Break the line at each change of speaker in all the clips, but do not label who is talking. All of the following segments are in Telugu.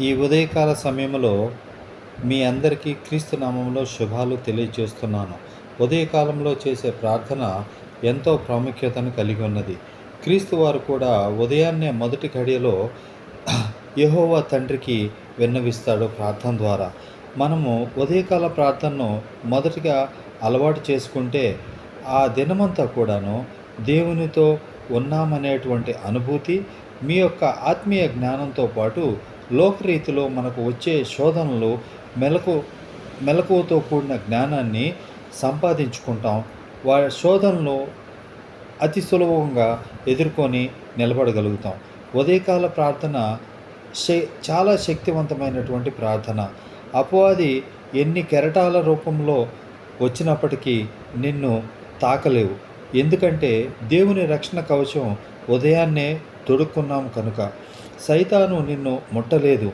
ఈ ఉదయకాల సమయంలో మీ అందరికీ క్రీస్తు నామంలో శుభాలు తెలియజేస్తున్నాను. ఉదయకాలంలో చేసే ప్రార్థన ఎంతో ప్రాముఖ్యతను కలిగి ఉన్నది. క్రీస్తు వారు కూడా ఉదయాన్నే మొదటి ఘడియలో యహోవా తండ్రికి విన్నవిస్తాడు ప్రార్థన ద్వారా. మనము ఉదయకాల ప్రార్థనను మొదటిగా అలవాటు చేసుకుంటే ఆ దినమంతా కూడాను దేవునితో ఉన్నామనేటువంటి అనుభూతి మీ యొక్క ఆత్మీయ జ్ఞానంతో పాటు లోకరీతిలో మనకు వచ్చే శోధనలు మెలకు మెలకువతో కూడిన జ్ఞానాన్ని సంపాదించుకుంటాం. వా శోధనలు అతి సులభంగా ఎదుర్కొని నిలబడగలుగుతాం. ఉదయకాల ప్రార్థన శ చాలా శక్తివంతమైనటువంటి ప్రార్థన. అపవాది ఎన్ని కెరటాల రూపంలో వచ్చినప్పటికీ నిన్ను తాకలేవు. ఎందుకంటే దేవుని రక్షణ కవచం ఉదయాన్నే తొడుక్కున్నాం కనుక సైతాను నిన్ను ముట్టలేదు.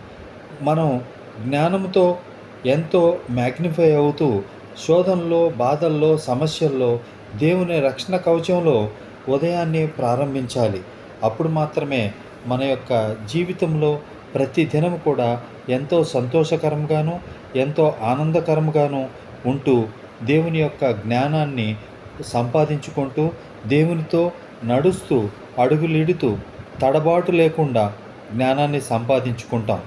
మనం జ్ఞానంతో ఎంతో మ్యాగ్నిఫై అవుతూ శోధనలో బాధల్లో సమస్యల్లో దేవుని రక్షణ కవచంలో ఉదయాన్నే ప్రారంభించాలి. అప్పుడు మాత్రమే మన యొక్క జీవితంలో ప్రతి దినం కూడా ఎంతో సంతోషకరంగాను ఎంతో ఆనందకరంగాను ఉంటూ దేవుని యొక్క జ్ఞానాన్ని సంపాదించుకుంటూ దేవునితో నడుస్తూ అడుగులిడుతూ తడబాటు లేకుండా జ్ఞానాన్ని సంపాదించుకుంటాం.